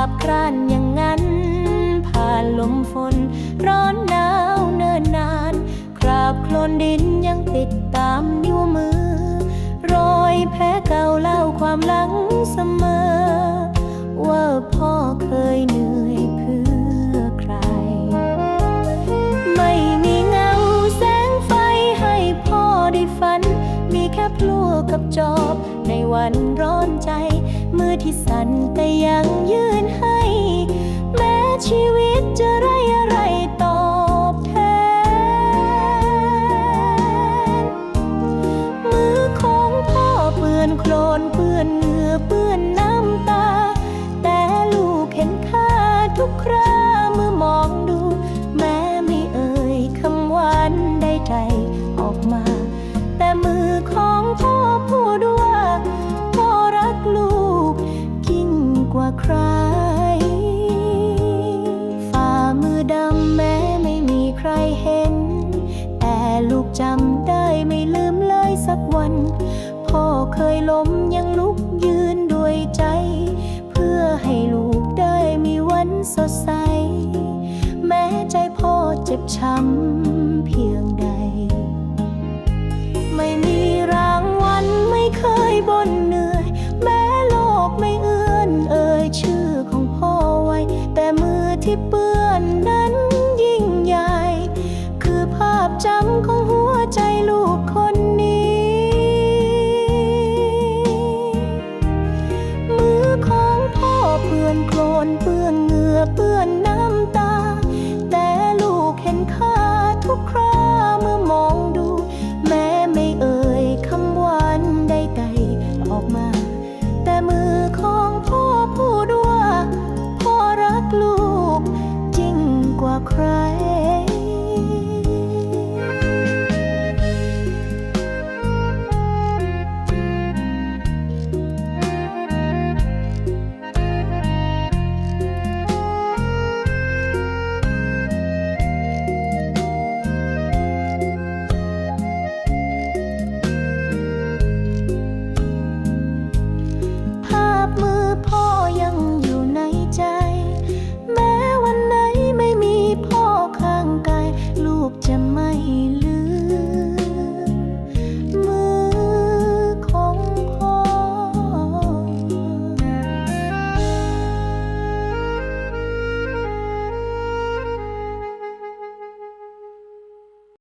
ราบครานอย่างนั้น ผ่านลมฝน ร้อนหนาวเนิ่นนาน คราบโคลนดินยังติดตามนิ้วมือ รอยแผลเก่าเล่าความหลัง ลูกกับจอบ ในวันร้อนใจ มือที่สั่นแต่ยังยืนให้ พ่อเคยล้มยังลุกยืนด้วยใจ เพื่อให้ลูกได้มีวันสดใส แม้ใจพ่อเจ็บช้ำเพียงใด ไม่มีรางวัลไม่เคยบ่นเหนื่อย แม้โลกไม่เอื้อนเอ่ยชื่อของพ่อไว้ แต่มือที่เปื้อนนั้นยิ่งใหญ่ คือภาพจำ